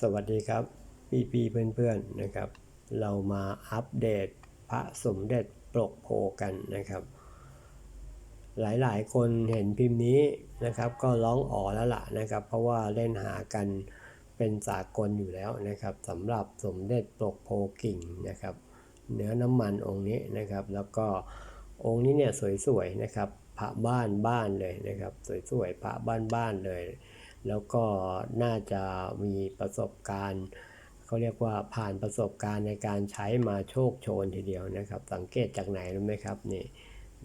สวัสดีครับ พี่พี่เพื่อนเพื่อนๆนะครับ เรามาอัปเดตพระสมเด็จปลกโพกันนะครับ หลายๆ คนเห็นพิมพ์นี้นะครับ ก็ร้องอ๋อแล้วล่ะนะครับ เพราะว่าเล่นหากันเป็นสากลอยู่แล้วนะครับสำหรับสมเด็จปลกโพกิ่งนะครับ เนื้อน้ำมันองค์นี้นะครับ แล้วก็องค์นี้เนี่ยสวยๆนะครับพระบ้านบ้านเลยนะครับ สวยๆพระบ้านบ้านเลย แล้วก็น่าจะมีประสบการณ์เขาเรียกว่าผ่านประสบการณ์ในการใช้มาโชคโชนทีเดียวนะครับ สังเกตจากไหนรู้ไหมครับนี่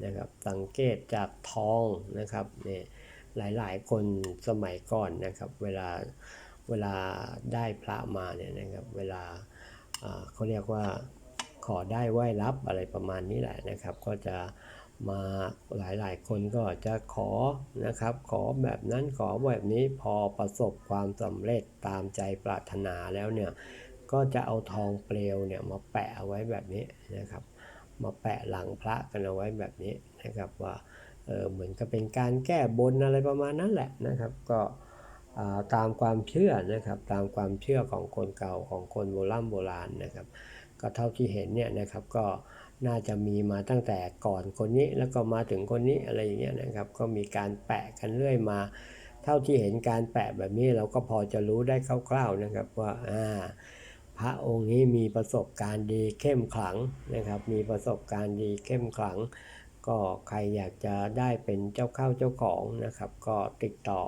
นะครับสังเกตจากทองนะครับนี่หลายๆ คนสมัยก่อนนะครับ เวลาเวลาได้พระมาเนี่ยนะครับ เวลาเขาเรียกว่าขอได้ไหว้รับอะไรประมาณนี้แหละนะครับ ก็จะ มาหลายๆ คนก็จะขอนะครับ ขอแบบนั้นขอแบบนี้พอประสบความสำเร็จตามใจปรารถนาแล้วเนี่ย ก็จะเอาทองเปลวเนี่ยมาแปะเอาไว้แบบนี้นะครับ มาแปะหลังพระกันเอาไว้แบบนี้นะครับว่าเออเหมือนกับเป็นการแก้บนอะไรประมาณนั้นแหละนะครับ ก็ตามความเชื่อนะครับ ตามความเชื่อของคนเก่าของคนโบราณโบราณนะครับ ก็เท่าที่เห็นเนี่ยนะครับก็น่าจะมีมาตั้งแต่ก่อนคนนี้แล้วก็มาถึงคนนี้อะไรอย่างเงี้ยนะครับก็มีการแปะกันเรื่อยมา เท่าที่เห็นการแปะแบบนี้เราก็พอจะรู้ได้คร่าวๆนะครับว่าอ่าพระองค์นี้มีประสบการณ์ดีเข้มขลังนะครับ มีประสบการณ์ดีเข้มขลัง ก็ใครอยากจะได้เป็นเจ้าเข้าเจ้าของนะครับ ก็ติดต่อ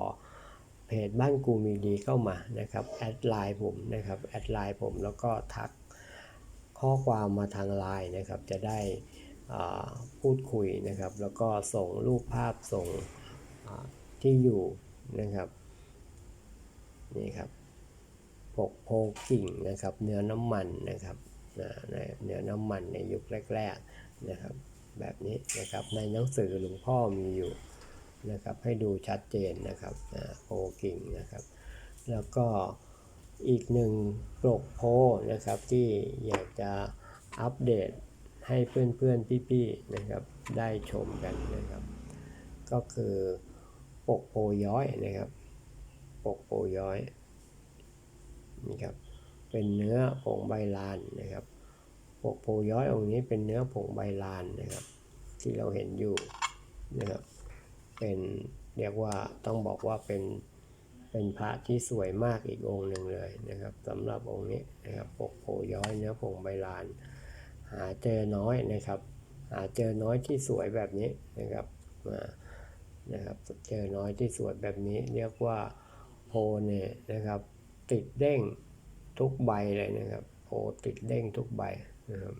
เพจบ้านกูมีดีเข้ามานะครับแอดไลน์ผมนะครับแอดไลน์ผมแล้วก็ทัก ข้อความมาทางไลน์นะครับ จะได้พูดคุยนะครับ แล้วก็ส่งรูปภาพส่งที่อยู่นะครับนี่ครับปกโพกิ่งนะครับ เนื้อน้ำมันนะครับเนื้อน้ำมันในยุคแรกๆนะครับ แบบนี้นะครับในหนังสือหลวงพ่อมีอยู่นะครับ ให้ดูชัดเจนนะครับโพกิ่งนะครับ แล้วก็ อีกหนึ่งปลกโพนะครับที่อยากจะอัปเดตให้เพื่อนๆพี่ๆนะครับได้ชมกันนะครับ ก็คือปกโพย้อยนะครับ ปกโพย้อยนี่ครับเป็นเนื้อผงใบลานนะครับ ปกโพย้อยองค์นี้เป็นเนื้อผงใบลานนะครับ ที่เราเห็นอยู่นะครับเป็นเรียกว่าต้องบอกว่าเป็น เป็นพระที่สวยมากอีกองค์หนึ่งเลยนะครับสำหรับองค์นี้นะครับปกโพย้อยเนื้อผงใบลาน หาเจอน้อยนะครับหาเจอน้อยที่สวยแบบนี้นะครับมานะครับเจอน้อยที่สวยแบบนี้ เรียกว่าโพเนี่ยนะครับติดเด้งทุกใบเลยนะครับโพติดเด้งทุกใบนะครับ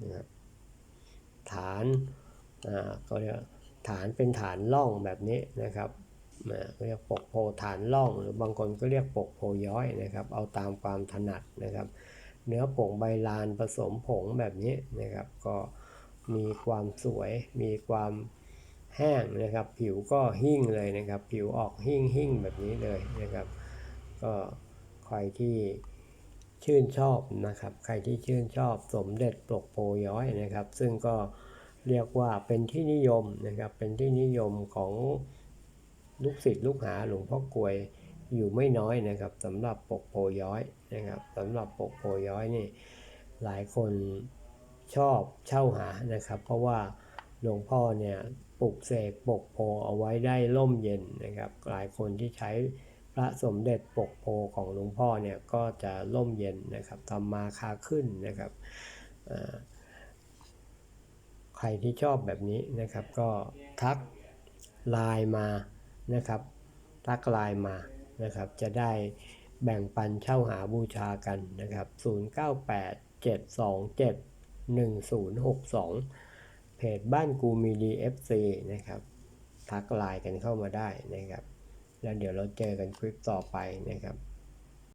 นะครับฐานอ่าก็เรียกฐานเป็นฐานล่องแบบนี้นะครับ เรียกปกโพฐานล่องหรือบางคนก็เรียกปกโพย้อยนะครับ เอาตามความถนัดนะครับ เนื้อผงใบลานผสมผงแบบนี้นะครับ ก็มีความสวยมีความแห้งนะครับ ผิวก็หิ่งเลยนะครับ ผิวออกหิ่งหิ่งแบบนี้เลยนะครับ ก็ใครที่ชื่นชอบนะครับ ใครที่ชื่นชอบสมเด็จปลกโพย้อยนะครับ ซึ่งก็เรียกว่าเป็นที่นิยมนะครับ เป็นที่นิยมของ ลูกศิษย์ลูกหาหลวงพ่อกลวยอยู่ไม่น้อยนะครับสำหรับปกโพย้อยนะครับสำหรับปกโพย้อยนี่หลายคนชอบเช่าหานะครับ เพราะว่าหลวงพ่อเนี่ยปลุกเสกปกโพเอาไว้ได้ร่มเย็นนะครับหลายคนที่ใช้พระสมเด็จปกโพของหลวงพ่อเนี่ยก็จะร่มเย็นนะครับทำมาคาขึ้นนะครับใครที่ชอบแบบนี้นะครับก็ทักไลน์มา นะครับทักไลน์มานะครับ จะได้แบ่งปันเช่าหาบูชากันนะครับ 0987271062 เพจบ้านกูมีดี FC นะครับทักไลน์กันเข้ามาได้นะครับ แล้วเดี๋ยวเราเจอกันคลิปต่อไปนะครับ